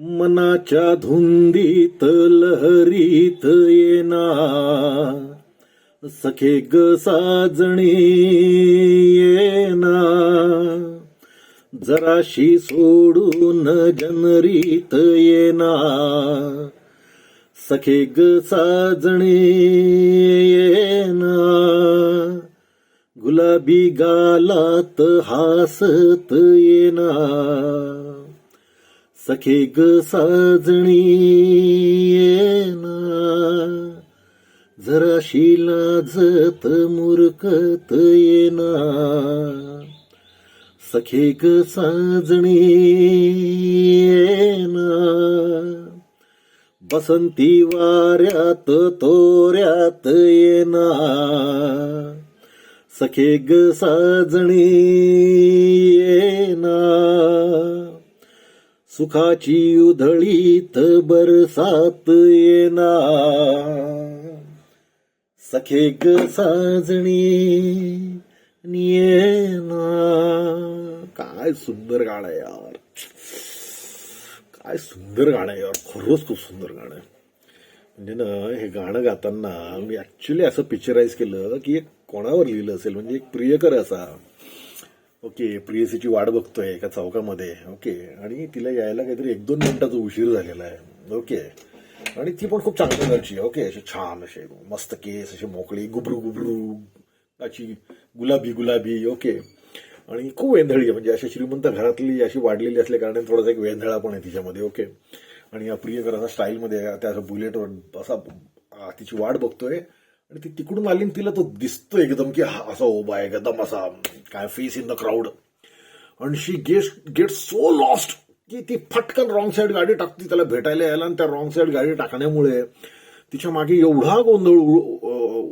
मनाच्या धुंदीत लहरीत येना सखे ग साजणी येना जराशी सोडून जनरीत येना सखे ग साजणी येना गुलाबी गालात हासत येना सखे ग साजणी येना जराशी लाजत मुरकत येना सखे ग साजणी येना बसंती वाऱ्यात तोऱ्यात येना सखे ग साजणी येना सुखाची उधळीत बरसात येना सखे ग साजणी येना काय सुंदर गाणं आहे यार. काय सुंदर गाणं आहे यार. खरंच खूप सुंदर गाणं आहे. म्हणजे ना हे गाणं गाताना मी ऍक्च्युली असं पिक्चराईज केलं की एक कोणावर लिहिलं असेल म्हणजे एक प्रियकर असा. ओके प्रियसीची वाट बघतोय एका चौकामध्ये. ओके आणि तिला यायला काहीतरी एक दोन मिनिटाचा उशीर झालेला आहे. ओके आणि ती पण खूप चांगल्या घरची आहे. ओके असे छान असे मस्त केस असे मोकळी गुबरू गुबरू अशी गुलाबी गुलाबी ओके. आणि खूप वेंधळी आहे. म्हणजे अशी श्रीमंत घरातली अशी वाढलेली असल्या कारणाने थोडासा एक वेंधळा पण आहे तिच्यामध्ये. ओके आणि या प्रियकर स्टाईलमध्ये त्या असं बुलेटवर असा तिची वाट बघतोय. आणि ती तिकडून आली तिला तो दिसतो एकदम की हा असा उभा आहे एकदम असा काय फेस इन द क्राऊड आणि she get get so lost की ती फटकन रॉंग साईड गाडी टाकते त्याला भेटायला यायला आणि त्या रॉंग साईड गाडी टाकण्यामुळे तिच्यामागे एवढा गोंधळ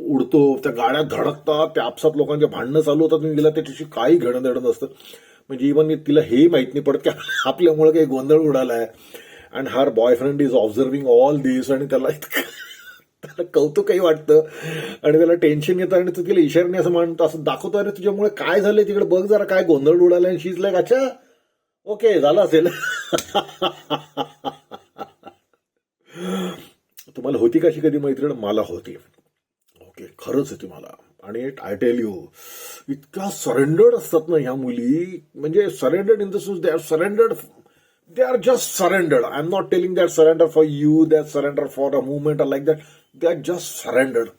उडतो त्या गाड्या धडकतात त्या आपसात लोकांचे भांडणं चालू होतात आणि तिला त्याच्याशी काही घेणं देणं नसतं. म्हणजे इवन तिला हेही माहीत नाही पडत की आपल्यामुळे काही गोंधळ उडाला आहे and her boyfriend is observing all this आणि त्याला इतकं त्याला कौतुकही वाटतं. आणि त्याला टेन्शन येतं आणि तू तिला इशारने असं म्हणतो असं दाखवतो अरे तुझ्यामुळे काय झालंय तिकडे? बघ जरा काय गोंधळ उडाला आणि शीज लाईक अच्छा ओके झालं असेल. तुम्हाला होती कशी कधी मैत्रीण? मला होती. ओके खरंच होती मला. आणि आय टेल यू इतक्या सरेंडर्ड असतात ना ह्या मुली. म्हणजे surrendered in the sense they are surrendered they are just surrendered I am not telling that surrender for you that surrender for a movement like that they just surrendered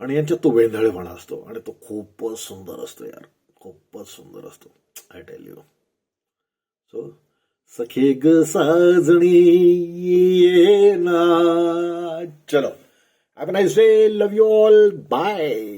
आणि यांच्यात तो वेंधळेपणा असतो. आणि तो खूपच सुंदर असतो यार. खूपच सुंदर असतो. आय टेल यू सो सखे ग साजणी येना चलो. Have nice day love you all bye